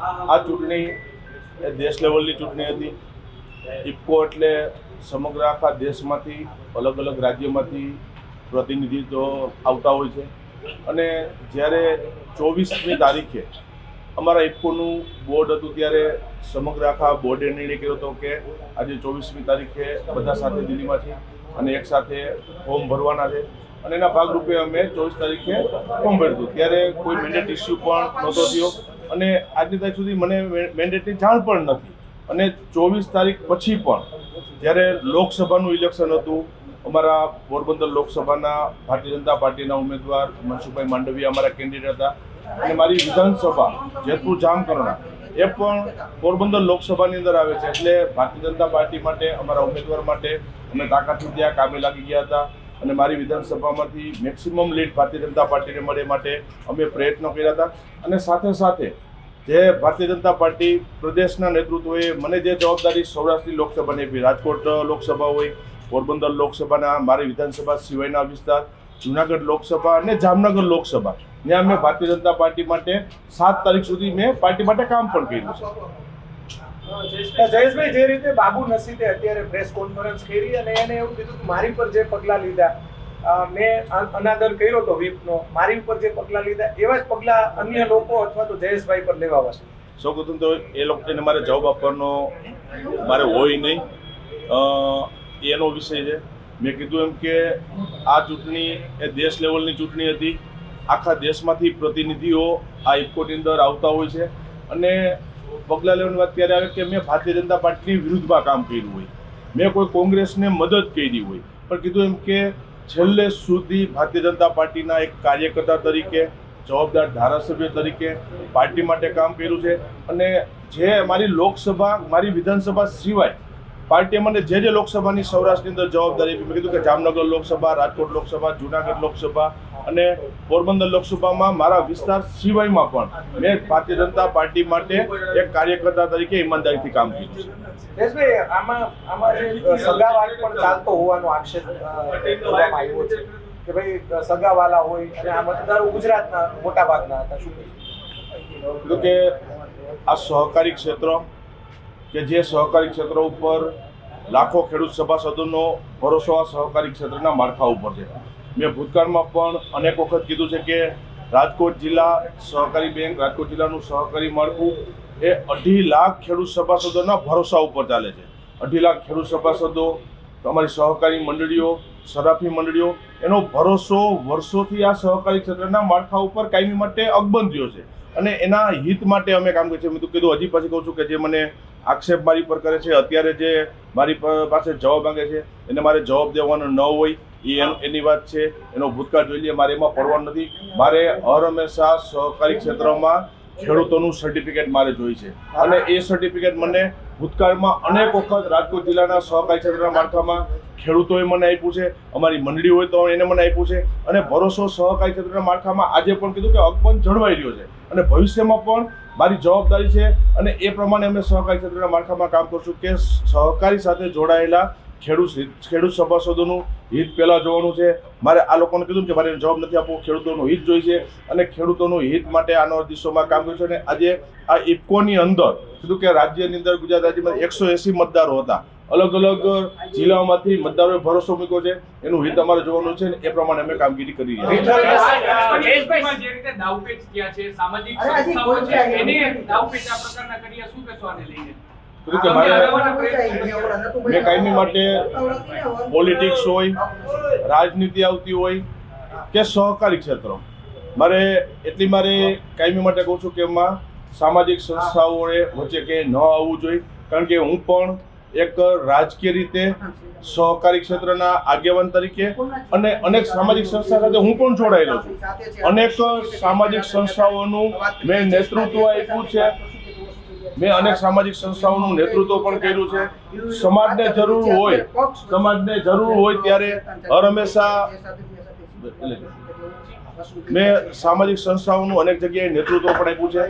આ ચૂંટણી એ દેશ લેવલની ચૂંટણી હતી. ઇફકો એટલે સમગ્ર આખા દેશમાંથી, અલગ અલગ રાજ્યમાંથી પ્રતિનિધિત્વ આવતા હોય છે. અને જ્યારે ચોવીસમી તારીખે અમારા ઇફકોનું બોર્ડ હતું ત્યારે સમગ્ર આખા બોર્ડે નિર્ણય કર્યો હતો કે આજે ચોવીસમી તારીખે બધા સાથે દિલ્હીમાં છે અને એક સાથે ફોર્મ ભરવાના છે. અને એના ભાગરૂપે અમે ચોવીસ તારીખે ફોર્મ ભર્યું ત્યારે કોઈ મેન્ડેટ ઇસ્યુ પણ નહોતો થયો. અને આજની તારીખ સુધી મને મેન્ડેટની જાણ પણ નથી. અને ચોવીસ તારીખ પછી પણ, જ્યારે લોકસભાનું ઇલેક્શન હતું, અમારા પોરબંદર લોકસભાના ભારતીય જનતા પાર્ટીના ઉમેદવાર મનસુખભાઈ માંડવી અમારા કેન્ડિડેટ હતા. અને મારી વિધાનસભા, જેતપુર જામકરણા, એ પણ પોરબંદર લોકસભાની અંદર આવે છે. એટલે ભારતીય જનતા પાર્ટી માટે, અમારા ઉમેદવાર માટે અમે તાકાતથી ત્યાં કામે લાગી ગયા હતા. અને મારી વિધાનસભામાંથી મેક્સિમમ લીડ ભારતીય જનતા પાર્ટીને મળે માટે અમે પ્રયત્નો કર્યા હતા. અને સાથે સાથે જે ભારતીય જનતા પાર્ટી પ્રદેશના નેતૃત્વએ મને જે જવાબદારી સૌરાષ્ટ્રની લોકસભાની આપી, રાજકોટ લોકસભા હોય, પોરબંદર લોકસભાના, મારી વિધાનસભા સિવાયના વિસ્તાર, જુનાગઢ લોકસભા અને જામનગર લોકસભા. ત્યાં મેં ભારતીય જનતા પાર્ટી માટે સાત તારીખ સુધી મેં પાર્ટી માટે કામ પણ કર્યું છે. જયેશભાઈ, જે રીતે બાબુ નસીબે અત્યારે પ્રેસ કોન્ફરન્સ કરી અને એને એવું કીધું કે મારી પર જે પગલાં લીધા મેં અનાદર કર્યો હતો વીપનો મારી ઉપર જે પગલાં લીધા, એવા જ પગલાં અન્ય લોકો અથવા તો જયેશભાઈ પર લેવા છે સૌ પ્રથમ તો એ લોકોને મારે જવાબ આપવાનો મારે હોય નહીં. એનો વિષય છે. મેં કીધું એમ કે આ ચૂંટણી એ દેશ લેવલની ચૂંટણી હતી. આખા દેશમાંથી પ્રતિનિધિઓ આ ઇફકોની અંદર આવતા હોય છે. અને પગલાં લેવાની વાત ત્યારે આવે કે મેં ભારતીય જનતા પાર્ટીની વિરુદ્ધમાં કામ કર્યું હોય. મેં કોઈ કોંગ્રેસને મદદ કરી હોય. પણ કીધું એમ કે છેલ્લે સુધી ભારતીય જનતા પાર્ટીના એક કાર્યકર્તા તરીકે, જવાબદાર ધારાસભ્ય તરીકે પાર્ટી માટે કામ કર્યું છે. અને જે મારી લોકસભા, મારી વિધાનસભા સિવાય પાર્ટીએ મને જે જે લોકસભાની સૌરાષ્ટ્રની અંદર જવાબદારી આપી મેં કીધું કે જામનગર લોકસભા રાજકોટ લોકસભા જુનાગઢ લોકસભા અને પોરબંદર લોકસભામાં મારા વિસ્તાર સિવાયમાં પણ મેં ભારતીય જનતા પાર્ટી માટે એક કાર્યકર્તા તરીકે ઈમાનદારીથી કામ કર્યું છે. આમાં આમાં જે સગાવાદ પણ ચાલતો હોવાનો આક્ષેપ આવ્યો છે કે ભાઈ સગાવાલા હોય અને આ મતદારો ગુજરાતના મોટા ભાગના હતા. શું કે આ સહકારી ક્ષેત્ર કે જે સહકારી ક્ષેત્ર ઉપર લાખો ખેડૂત સભાસદોનો ભરોસો આ સહકારી ક્ષેત્રના માળખા ઉપર છે. મેં ભૂતકાળમાં પણ અનેક વખત કીધું છે કે રાજકોટ જિલ્લા સહકારી બેંક, રાજકોટ જિલ્લાનું સહકારી માળખું એ અઢી લાખ ખેડૂત સભાસદોના ભરોસા ઉપર ચાલે છે. અઢી લાખ ખેડૂત સભાસદો, અમારી સહકારી મંડળીઓ, સરાફી મંડળીઓ, એનો ભરોસો વર્ષોથી આ સહકારી ક્ષેત્રના માળખા ઉપર કાયમી માટે અકબંધ થયો છે. અને એના હિત માટે અમે કામ કરીએ છીએ મેં તો કીધું, હજી પછી કહું છું કે જે મને આક્ષેપ મારી પર કરે છે. અત્યારે જે મારી પાસે જવાબ માંગે છે, એને મારે જવાબ દેવાનો ન હોય, એ એની વાત છે. એનો ભૂતકાળ જોઈ લઈએ મારે એમાં પડવાનું નથી. મારે હર હંમેશા સહકારી ક્ષેત્રમાં ખેડૂતોનું સર્ટિફિકેટ મારે જોઈ છે. અને એ સર્ટિફિકેટ મને ભૂતકાળમાં અનેક વખત રાજકોટ જિલ્લાના સહકારી ક્ષેત્રના માળખામાં ખેડૂતોએ મને આપ્યું છે. અમારી મંડળી હોય તો એને મને આપ્યું છે. અને ભરોસો સહકારી ક્ષેત્રના માળખામાં આજે પણ કીધું કે અકબંધ જળવાઈ રહ્યો છે. અને ભવિષ્યમાં પણ મારી જવાબદારી છે અને એ પ્રમાણે અમે સહકારી ક્ષેત્રના માળખામાં કામ કરશું કે સહકારી સાથે જોડાયેલા ખેડૂત ખેડૂત સભાસદોનું હિત પહેલાં જોવાનું છે. મારે આ લોકોને કીધું કે મારે જવાબ નથી આપવો, ખેડૂતોનું હિત જોઈ છે અને ખેડૂતોનું હિત માટે આનો દિશોમાં કામ કર્યું છે અને આજે આ ઇફકોની અંદર કીધું કે રાજ્યની અંદર ગુજરાત રાજ્યમાં એકસો એંસી મતદારો હતા. અલગ અલગ જિલ્લાઓમાંથી મતદારોએ ભરોસો મૂક્યો છે. એનું હિત અમારે જોવાનું છે ને એ પ્રમાણે અમે કામગીરી કરી રહ્યા છીએ. જયેશભાઈ, જે રીતે દાવપેચ થયા છે સામાજિક સંસ્થાઓ છે એને દાવપેચ આ પ્રકારના કર્યા શું કહેશો આને લઈને? કીધું કે મારે મેં કાયમી માટે પોલિટિક્સ હોય રાજનીતિ આવતી હોય કે સહકારી ક્ષેત્ર. મારે એટલી મારે કાયમી માટે કહું છું કે એમાં સામાજિક સંસ્થાઓએ વચ્ચે કે ન આવવું જોઈએ. કારણ કે હું પણ એક રાજકીય રીતે સહકારી ક્ષેત્રના આગેવાન તરીકે અને અનેક સામાજિક સંસ્થા સાથે હું પણ જોડાયેલો છું. અનેક સામાજિક સંસ્થાઓનું મેં નેતૃત્વ આપ્યું છે. મેં અનેક સામાજિક સંસ્થાઓનું નેતૃત્વ પણ કર્યું છે. સમાજને જરૂર હોય, સમાજને જરૂર હોય ત્યારે હર હંમેશા મેં સામાજિક સંસ્થાઓનું અનેક જગ્યાએ નેતૃત્વ પણ આપ્યું છે.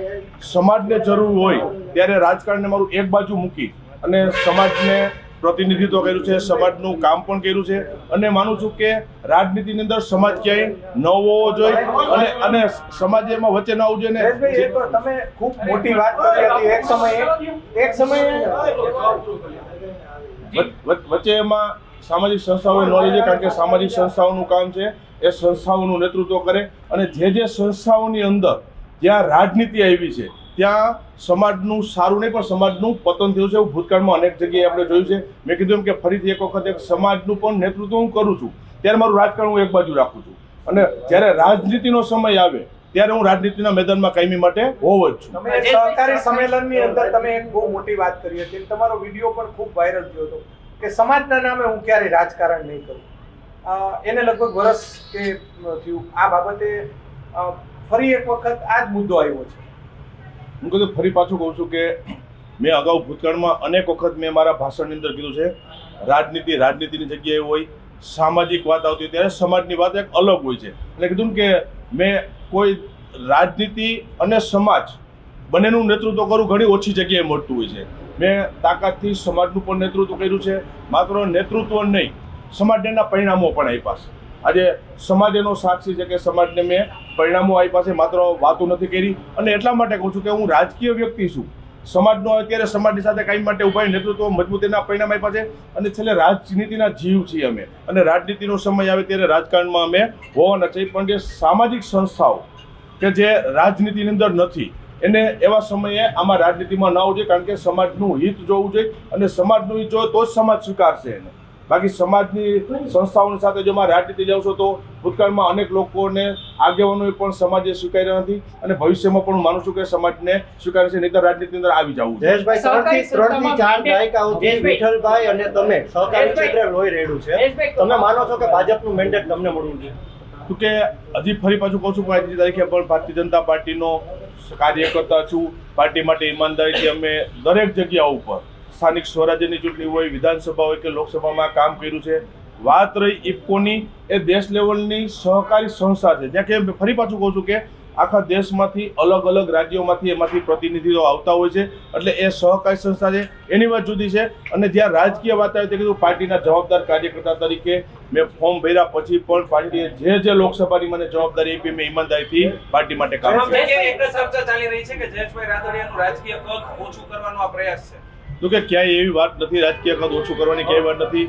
સમાજને જરૂર હોય ત્યારે રાજકારણને મારું એક બાજુ મૂકી અને સમાજને પ્રતિનિધિત્વ કર્યું છે સમાજનું કામ પણ કર્યું છે. અને માનું છું કે રાજનીતિની અંદર સમાજ ક્યાંય ન હોવો જોઈએ અને અને સમાજ એમાં વચ્ચે ન આવવું જોઈએ તમે ખૂબ મોટી વાત કરી હતી. એક સમયે એક સમયે વચ- વચ- વચ્ચે એમાં સામાજિક સંસ્થાઓએ ન છે કારણ કે સામાજિક સંસ્થાઓનું કામ છે એ સંસ્થાઓનું નેતૃત્વ કરે. અને જે જે સંસ્થાઓની અંદર જ્યાં રાજનીતિ આવી છે ત્યાં સમાજનું સારું નહીં, પણ સમાજનું પતન થયું છે એવું ભૂતકાળમાં અનેક જગ્યાએ આપણે જોયું છે. મેં કીધું એમ કે ફરીથી એક વખત એક સમાજનું પણ નેતૃત્વ હું કરું છું. ત્યારે મારું રાજકારણ હું એક બાજુ રાખું છું. અને જ્યારે રાજનીતિનો સમય આવે, ત્યારે હું રાજનીતિના મેદાનમાં કાયમી માટે હોવ જ છું. સહકારી સંમેલનની અંદર તમે એક બહુ મોટી વાત કરી હતી. તમારો વીડિયો પણ ખૂબ વાયરલ થયો હતો કે સમાજના નામે હું ક્યારેય રાજકારણ નહીં કરું. એને લગભગ વર્ષ કે થયું. આ બાબતે ફરી એક વખત આ જ મુદ્દો આવ્યો છે. હું કીધું ફરી પાછું કહું છું કે મેં અગાઉ ભૂતકાળમાં અનેક વખત મેં મારા ભાષણની અંદર કીધું છે, રાજનીતિ રાજનીતિની જગ્યાએ હોય, સામાજિક વાત આવતી હોય ત્યારે સમાજની વાત એક અલગ હોય છે. એટલે કીધું કે મેં કોઈ રાજનીતિ અને સમાજ બંનેનું નેતૃત્વ કરવું ઘણી ઓછી જગ્યાએ મળતું હોય છે. મેં તાકાતથી સમાજનું પણ નેતૃત્વ કર્યું છે, માત્ર નેતૃત્વ નહીં, સમાજના પરિણામો પણ આપ્યા છે. આજે સમાજ એનો સાક્ષી છે કે સમાજને મેં પરિણામો આવી પાસે માત્ર વાતો નથી કરી. અને એટલા માટે કહું છું કે હું રાજકીય વ્યક્તિ છું. સમાજનો અત્યારે સમાજની સાથે કાંઈ માટે ઊભા નેતૃત્વ મજબૂતીના પરિણામ આપ્યા છે અને છેલ્લે રાજનીતિના જીવ છીએ અમે. અને રાજનીતિનો સમય આવે ત્યારે રાજકારણમાં અમે હોવાના છીએ પણ જે સામાજિક સંસ્થાઓ કે જે રાજનીતિની અંદર નથી, એને એવા સમયે આમાં રાજનીતિમાં ન આવવું જોઈએ, કારણ કે સમાજનું હિત જોવું જોઈએ અને સમાજનું હિત જોવે તો જ સમાજ સ્વીકારશે એને. બાકી સમાજની સંસ્થાઓની સાથે જો માં રાજનીતિ જાઉં છો તો ભૂતકાળમાં અનેક લોકોને આગેવાનોએ પણ સમાજે સ્વીકાર્યા નથી અને ભવિષ્યમાં પણ હું માનું છું કે સમાજને સ્વીકારે છે નહીંતર રાજનીતિની અંદર આવી જવું છે. જયેશભાઈ ત્રણથી ચાર દાયકાઓથી વિઠ્ઠલભાઈ અને તમે. સહકારી ક્ષેત્રે લોહી રેડ્યું છે. તમે માનો છો કે ભાજપનું મેન્ડેટ તમને મળવું છે તો કે હજી ફરી પાછું કહું છું કે આજની તારીખે પણ ભારતીય જનતા પાર્ટીનો કાર્યકર્તા છું. પાર્ટી માટે ઈમાનદારીથી અમે દરેક જગ્યા ઉપર સ્થાનિક સ્વરાજ્યની ચૂંટણી હોય વિધાનસભા હોય કે લોકસભામાં કામ કર્યું છે વાત રહી ઇફકોની એ દેશ લેવલની સહકારી સંસ્થા છે. જ્યાં કે ફરી પાછું કહું છું કે આખા દેશમાંથી અલગ અલગ રાજ્યોમાંથી એમાંથી પ્રતિનિધિઓ આવતા હોય છે એટલે એ સહકારી સંસ્થા છે એની વાત જુદી છે. અને જ્યાં રાજકીય વાત આવે તે કીધું પાર્ટીના જવાબદાર કાર્યકર્તા તરીકે મેં ફોર્મ ભર્યા પછી પણ પાર્ટીએ જે જે લોકસભાની મને જવાબદારી આપી મેં ઈમાનદારીથી પાર્ટી માટે કામ કર્યું. ચર્ચા ચાલી રહી છે કે જયેશભાઈ રાદડિયાનું રાજકીય કદ ઓછું કરવાનો આ પ્રયાસ છે? તો કે ક્યાંય એવી વાત નથી, રાજકીય કદ ઓછું કરવાની ક્યાંય વાત નથી.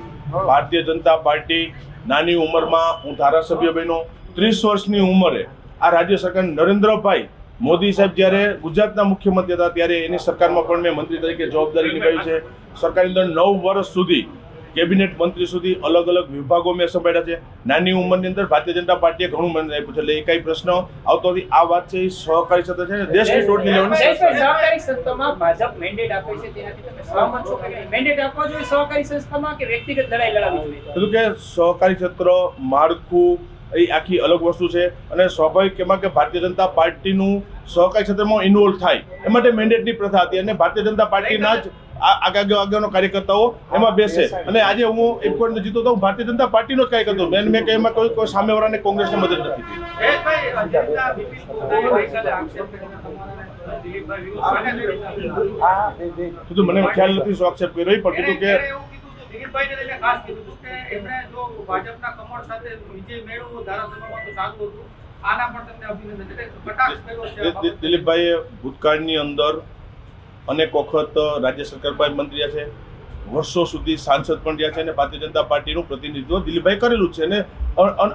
ભારતીય જનતા પાર્ટી નાની ઉંમરમાં, હું ધારાસભ્ય બન્યો, ત્રીસ વર્ષની ઉંમરે આ રાજ્ય સરકાર નરેન્દ્રભાઈ મોદી સાહેબ જ્યારે ગુજરાતના મુખ્યમંત્રી હતા, ત્યારે એની સરકારમાં પણ મેં મંત્રી તરીકે જવાબદારી નિભાવી છે. સરકારની અંદર નવ વર્ષ સુધી કેબિનેટ મંત્રી સુધી અલગ અલગ વિભાગો મેં સંભાળ્યા છે. નાની ઉંમરની અંદર ભારતીય જનતા પાર્ટીએ ઘણું મને આપ્યું છે. એટલે એ કઈ પ્રશ્ન આવતો નથી. આ વાત છે એ સહકારી ક્ષેત્ર છે. દેશની ટોટલી લેવાની. સહકારી સત્તામાં ભાજપ મેન્ડેટ આપે છે તેનાથી તમે સહમત છો કે મેન્ડેટ આપવો જોઈએ સહકારી સંસ્થામાં કે વ્યક્તિગત લડાઈ લડાવવી જોઈએ? કે સહકારી ક્ષેત્ર માળખું એ આખી અલગ વસ્તુ છે. અને સ્વાભાવિક એમાં કે ભારતીય જનતા પાર્ટીનું સહકારી ક્ષેત્રમાં ઇન્વોલ્વ થાય. એ માટે મેન્ડેટની પ્રથા હતી. અને ભારતીય જનતા પાર્ટીના જ આ આગળ આગળનો કાર્યકર્તાઓ એમાં બેસે. અને આજે હું એક પોઈન્ટ જીતો તો ભારતીય જનતા પાર્ટીનો જ કાર્યકર્તો. મેં મેં એમાં કોઈ કોઈ સામેવાળાને કોંગ્રેસને મદદ નથી. કીધું મને ખ્યાલ નથી શું આક્ષેપ કર્યો. પણ કીધું કે દિલીપભાઈને ખાસ કીધું કે એમણે જો ભાજપના કમળ સાથે વિજય ધારાસભામાં તો સારું હતું. દિલીપભાઈએ ભૂતકાળની અંદર અનેક વખત રાજ્ય સરકાર પણ મંત્રી છે. વર્ષો સુધી સાંસદ પણ રહ્યા છે અને ભારતીય જનતા પાર્ટીનું પ્રતિનિધિત્વ દિલીપભાઈ કરેલું છે અને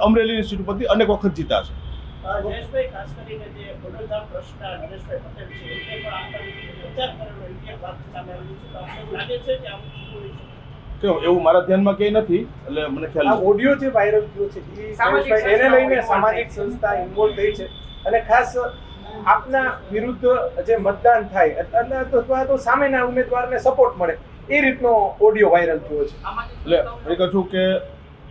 અમરેલીની સીટ ઉપરથી અનેક વખત જીતા છે. એવું મારા ધ્યાનમાં ક્યાંય નથી એટલે મને ખ્યાલ ઓડિયો જે વાયરલ થયો છે સામાજિક એને લઈને સામાજિક સંસ્થા ઇન્વોલ્વ થઈ છે. અને ખાસ આપના વિરુદ્ધ જે મતદાન થાય અથવા તો સામેના ઉમેદવારને સપોર્ટ મળે. એ રીતનો ઓડિયો વાયરલ થયો છે. એટલે ફરી કહું છું કે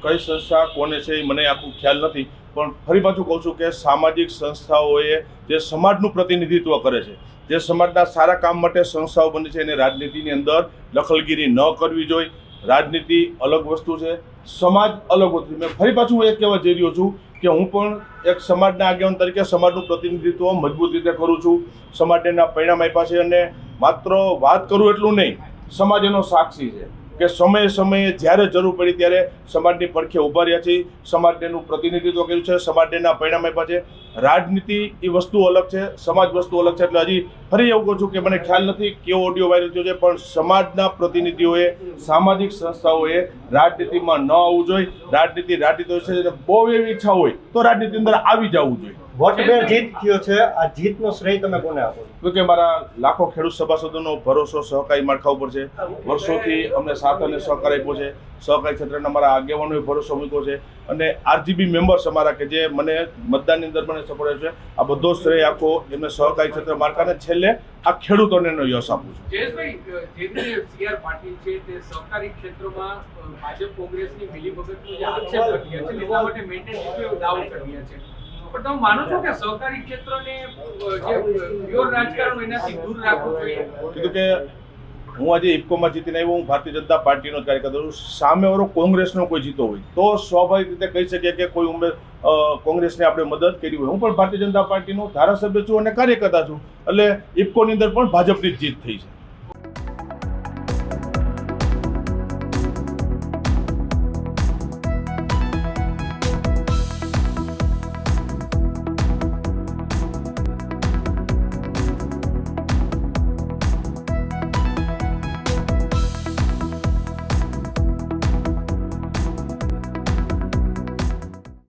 કઈ સંસ્થા, કોને છે એ મને આખું ખ્યાલ નથી, પણ ફરી પાછું કહું છું કે સામાજિક સંસ્થાઓએ જે સમાજનું પ્રતિનિધિત્વ કરે છે, જે સમાજના સારા કામ માટે સંસ્થાઓ બને છે, એને રાજનીતિની અંદર દખલગીરી ન કરવી જોઈએ. રાજનીતિ અલગ વસ્તુ છે સમાજ અલગ હોતી. મેં ફરી પાછું હું એ કહેવા જઈ રહ્યો છું કે હું પણ એક સમાજના આગેવાન તરીકે સમાજનું પ્રતિનિધિત્વ મજબૂત રીતે કરું છું. સમાજના પરિણામ આપ્યા છે અને માત્ર વાત કરું એટલું નહીં, સમાજ એનો સાક્ષી છે. કે સમયે સમયે જ્યારે જરૂર પડી ત્યારે સમાજની પડખે ઊભા રહ્યા છીએ. સમાજનું પ્રતિનિધિત્વ કર્યું છે, સમાજના પરિણામ આપ્યા છે. રાજનીતિ એ વસ્તુ અલગ છે, સમાજ વસ્તુ અલગ છે. એટલે હજી ફરી એવું કહું છું કે મને ખ્યાલ નથી કેવો ઓડિયો વાયરલ થયો છે, પણ સમાજના પ્રતિનિધિઓએ, સામાજિક સંસ્થાઓએ રાજનીતિમાં ન આવવું જોઈએ. રાજનીતિ રાજનીતિ છે બહુ એવી ઈચ્છા હોય તો રાજનીતિ અંદર આવી જવું જોઈએ. વોટબેર જીત થયો છે આ જીતનો શ્રેય તમે કોને આપો છો? તો કે મારા લાખો ખેડૂત સભાસદોનો ભરોસો સહકારી માળખા ઉપર છે. વર્ષોથી અમને સાથ અને સહકાર આપ્યો છે. સહકારી ક્ષેત્રના મારા આગેવાનોએ ભરોસો મૂક્યો છે. અને આરજીબી મેમ્બર્સ અમારા કે જે મને મતદાનની અંદર મને સપોર્ટ આપ્યો છે. આ બધો શ્રેય આખો એમને સહકારી ક્ષેત્ર માળખાને છેલ્લે આ ખેડૂતોને એનો યશ આપું છું. જયેશભાઈ જે સીઆર પાટીલ છે તે સહકારી ક્ષેત્રમાં ભાજપ કોંગ્રેસની મિલીભગતનો જે આક્ષેપ કરી છે એટલા માટે મેન્ટેન દાવો કરી છે? પણ કે કીધું કે હું આજે ઇફકોમાં જીતીને આવ્યો, હું ભારતીય જનતા પાર્ટીનો કાર્યકર્તા છું સામેવાળો કોંગ્રેસનો કોઈ જીતો હોય. તો સ્વાભાવિક રીતે કહી શકીએ કે કોઈ ઉમેર કોંગ્રેસને આપણે મદદ કરી હોય. હું પણ ભારતીય જનતા પાર્ટીનો ધારાસભ્ય છું અને કાર્યકર્તા છું. એટલે ઇફકોની અંદર પણ ભાજપની જીત થઈ છે.